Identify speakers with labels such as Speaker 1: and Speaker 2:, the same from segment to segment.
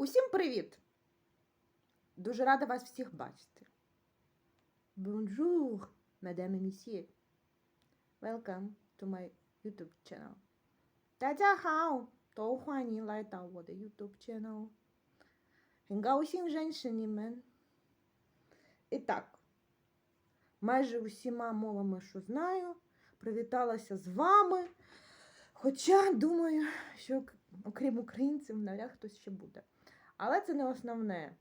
Speaker 1: Усім привіт! Дуже рада вас всіх бачити. Bonjour, madame et messieurs. Welcome to my YouTube channel. 大家好，都欢迎来到我的 YouTube channel。很高兴认识你们。І так, майже усіма мовами, що знаю, привіталася з вами. Хоча думаю, що к- окрім українців, навряд хтось ще буде. Але це не основне.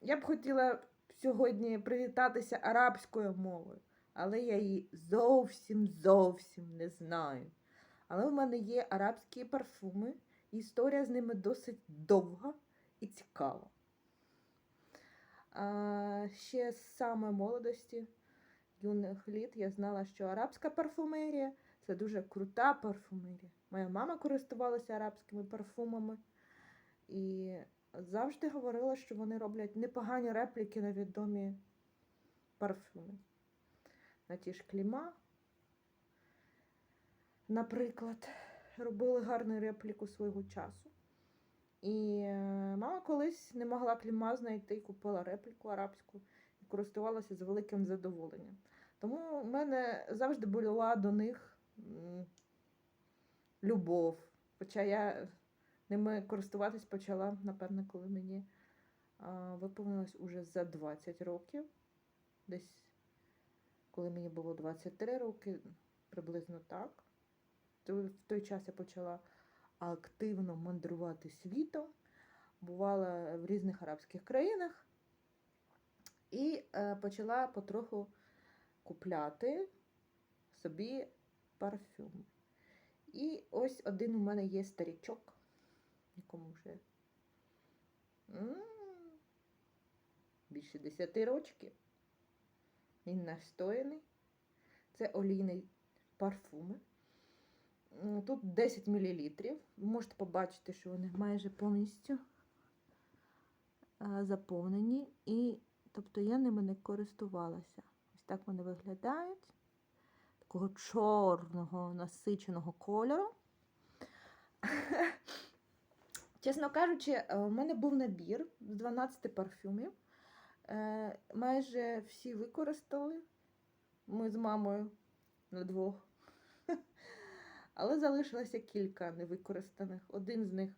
Speaker 1: Я б хотіла сьогодні привітатися арабською мовою, але я її зовсім зовсім не знаю. Але в мене є арабські парфуми, і історія з ними досить довга і цікава. А, ще з самої молодості юних літ я знала, що арабська парфумерія це дуже крута парфумерія. Моя мама користувалася арабськими парфумами і завжди говорила, що вони роблять непогані репліки на відомі парфюми. На ті ж кліма, наприклад, робили гарну репліку свого часу. І е, мама колись не могла кліма знайти, купила репліку арабську і користувалася з великим задоволенням. Тому в мене завжди була до них любов. Хоча я ними користуватись почала, напевно, коли мені а, виповнилось уже за 20 років. Десь коли мені було 23 роки, приблизно так. В той час я почала активно мандрувати світом, бувала в різних арабських країнах і е, почала потроху купляти собі парфюм. І ось один у мене є старічок, якому вже більше 10 років. Він настояний. Це олійний парфум. Тут 10 мл. Ви можете побачити, що вони майже повністю заповнені. І, тобто я ними не користувалася. Ось так вони виглядають. Такого чорного насиченого кольору. Чесно кажучи, е, у мене був набір з 12 парфюмів. Е, Майже всі використали. Ми з мамою на двох. Але залишилося кілька невикористаних. Один з них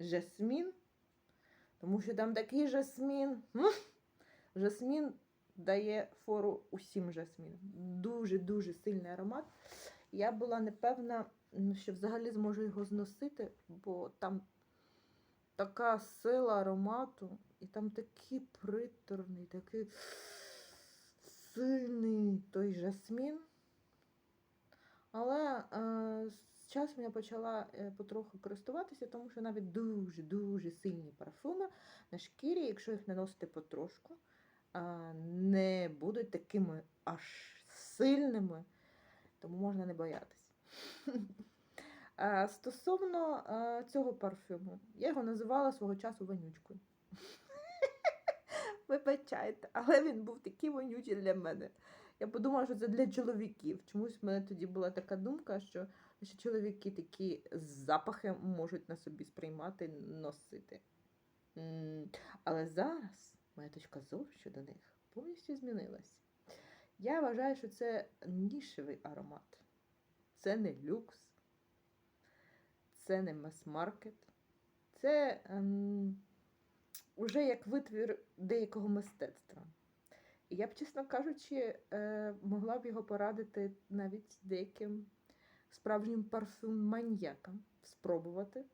Speaker 1: жасмін. Тому що там такий жасмін. Жасмін дає фору усім жасмінам. Дуже-дуже сильний аромат. Я була не певна, що взагалі зможу його зносити, бо там така сила аромату, і там такий приторний, такий сильний той жасмін. Але е, з часом я почала е, потроху користуватися, тому що навіть дуже-дуже сильні парфуми на шкірі, якщо їх наносити потрошку, не будуть такими аж сильними, тому можна не боятися. Стосовно цього парфюму, я його називала свого часу вонючкою. Вибачайте, але він був такий вонючий для мене. Я подумала, що це для чоловіків. Чомусь в мене тоді була така думка, що, що чоловіки такі запахи можуть на собі сприймати, носити. Але зараз моя точка зору щодо них повністю змінилась. Я вважаю, що це нішевий аромат. Це не люкс, це не мас-маркет. Це ем, уже як витвір деякого мистецтва. І я б, чесно кажучи, е, могла б його порадити навіть деяким справжнім парфюм-маньякам спробувати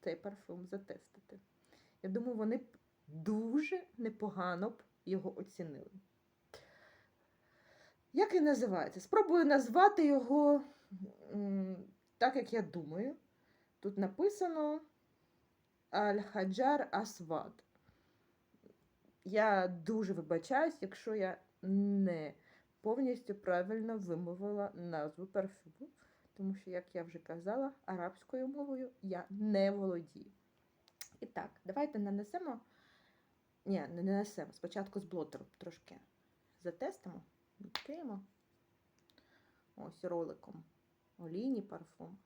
Speaker 1: цей парфюм затестити. Я думаю, вони б дуже непогано б його оцінили. Як він називається? Спробую назвати його так, як я думаю. Тут написано Аль-Хаджар Асвад. Я дуже вибачаюсь, якщо я не повністю правильно вимовила назву парфюму, тому що, як я вже казала, арабською мовою я не володію. І так, давайте нанесемо. Ні, не нанесемо. Спочатку з блотером трошки затестимо, відкриємо. Ось роликом. Олійний парфум.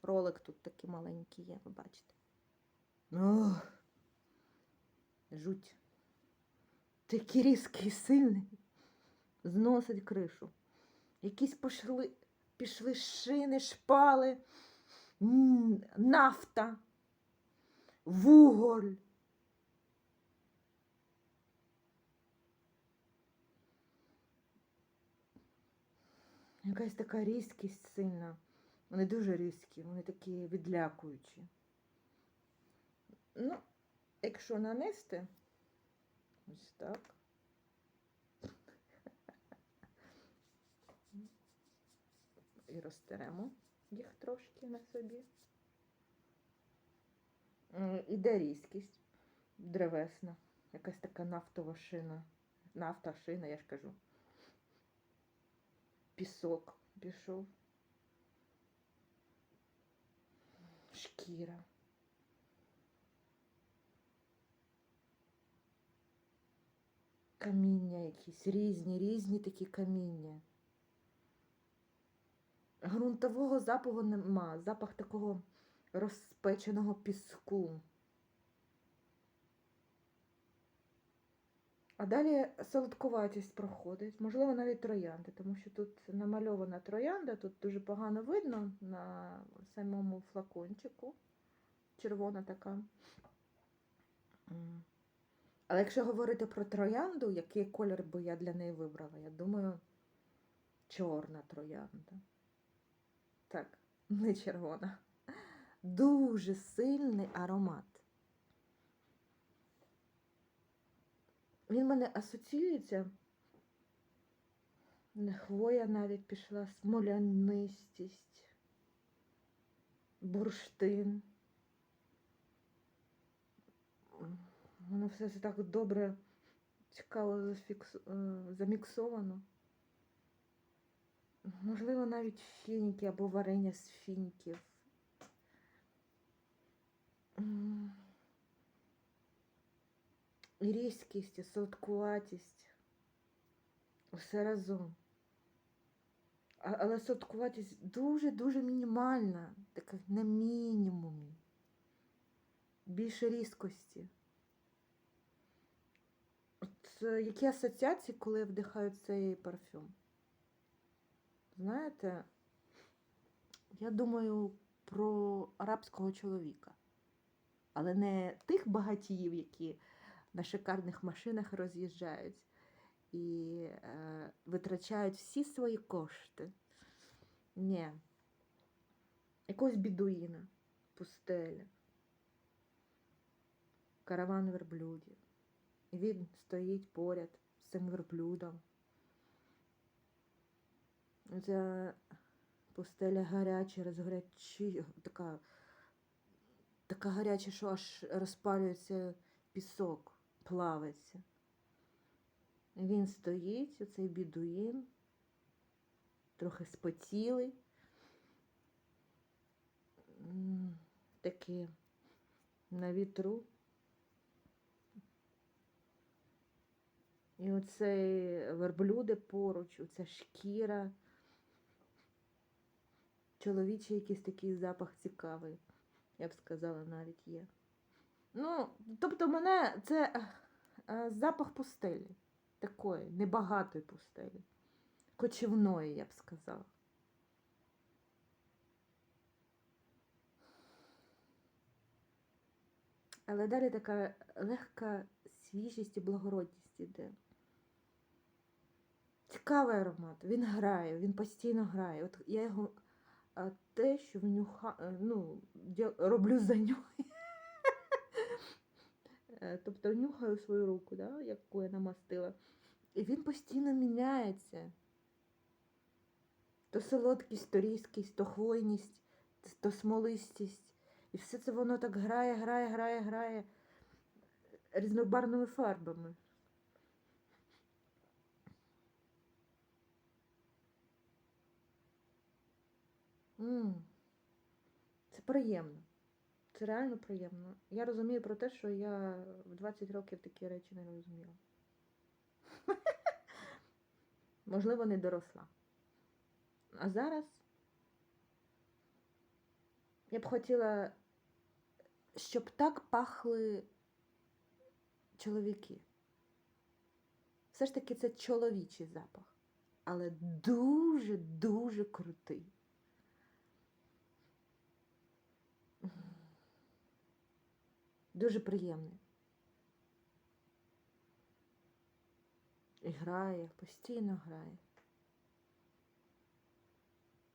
Speaker 1: кролик тут такий маленький є, ви бачите. Ох, жуть. Такий різкий, сильний. Зносить кришу. Якісь пішли, пішли шини, шпали, нафта, вуголь. Якась така різкість сильна. Вони дуже різкі, вони такі відлякуючі. Ну, якщо нанести, ось так. І розтеремо їх трошки на собі. Іде різкість древесна, якась така нафтова шина. Нафта, шина, я ж кажу. Пісок пішов. Шкіра. Каміння якісь, різні, різні такі каміння. Грунтового запаху нема, запах такого розпеченого піску. А далі солодкуватість проходить, можливо, навіть троянди, тому що тут намальована троянда, тут дуже погано видно на самому флакончику. Червона така. Але якщо говорити про троянду, який колір би я для неї вибрала, я думаю, чорна троянда. Так, не червона. Дуже сильний аромат. Він мене асоціюється. Не хвоя навіть пішла, смолянистість, бурштин. Воно все це так добре, цікаво зафікс... е, заміксовано. Можливо, навіть фініки або варення з фініків. Різкість, солодкуватість. Все разом. Але солодкуватість дуже-дуже мінімальна, така на мінімумі. Більше різкості. От е, які асоціації, коли я вдихаю цей парфюм? Знаєте, я думаю про арабського чоловіка, але не тих багатіїв, які на шикарних машинах роз'їжджають і е, витрачають всі свої кошти. Ні. Якогось бідуїна, пустеля, караван верблюдів. І він стоїть поряд з цим верблюдом. Ця пустеля гаряча, розгарячі, така, така гаряча, що аж розпалюється пісок, плавиться. Він стоїть, оцей бідуїн, трохи спотілий. Такий на вітру. І оцей верблюди поруч, оця шкіра. Чоловічий якийсь такий запах цікавий, я б сказала, навіть є. Ну, тобто мене це е, е, запах пустелі. Такої, небагатої пустелі. Кочівної, я б сказала. Але далі така легка свіжість і благородність іде. Цікавий аромат. Він грає, він постійно грає. От я його те, що внюха, е, ну, роблю за нього. Е, Тобто нюхаю свою руку, да, яку я намастила. І він постійно міняється. То солодкість, то різкість, то хвойність, то смолистість. І все це воно так грає, грає, грає, грає різнобарвними фарбами. М. Це приємно. Це реально приємно. Я розумію про те, що я в 20 років такі речі не розуміла. Можливо, не доросла. А зараз Я б хотіла, щоб так пахли чоловіки. Все ж таки це чоловічий запах, але дуже-дуже крутий. Дуже приємний. І грає, постійно грає.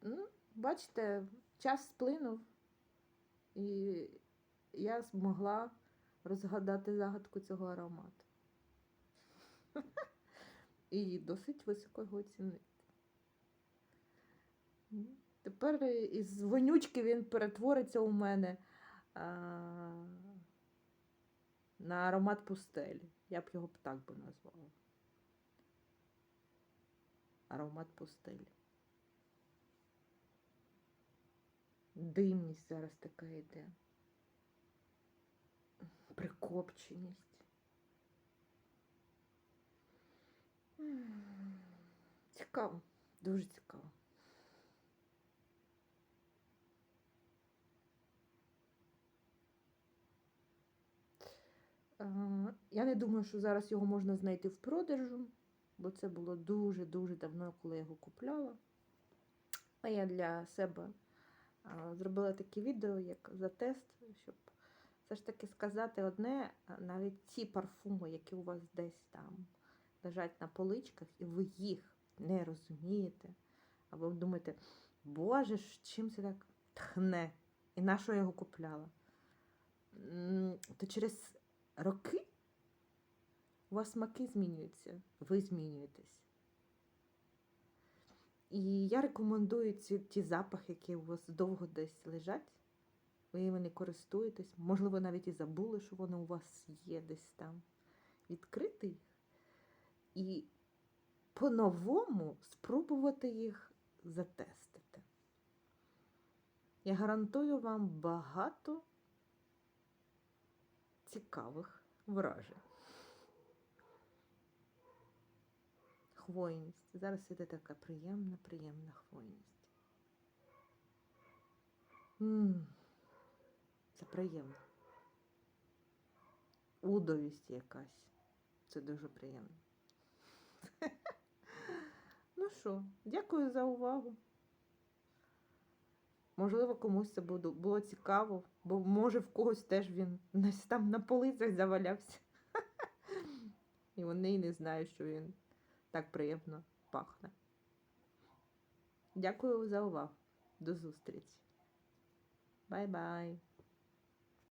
Speaker 1: Ну, бачите, час сплинув, і я змогла розгадати загадку цього аромату. І досить високо його оцінити. Тепер із вонючки він перетвориться у мене на аромат пустелі. Я б його б так би назвала. Аромат пустелі. Димність зараз така йде. Прикопченість. Цікаво, дуже цікаво. Я не думаю, що зараз його можна знайти в продажу, бо це було дуже-дуже давно, коли я його купляла. А я для себе зробила таке відео, як за тест, щоб все ж таки сказати одне, навіть ті парфуми, які у вас десь там лежать на поличках, і ви їх не розумієте, або думаєте, Боже ж, чим це так тхне? І на що я його купляла? То через роки у вас смаки змінюються, ви змінюєтесь. І я рекомендую ці ті запахи, які у вас довго десь лежать. Ви ними не користуєтесь, можливо, навіть і забули, що вони у вас є десь там. Відкрити їх і по-новому спробувати їх затестити. Я гарантую вам багато цікавих вражень. Хвойність. Зараз іде така приємна, приємна хвойність. м це приємно. Удовість якась. Це дуже приємно. Ну що, дякую за увагу. Можливо, комусь це було цікаво, бо може в когось теж він там на полицях завалявся. І вони й не знають, що він так приємно пахне. Дякую за увагу. До зустрічі. Бай-бай.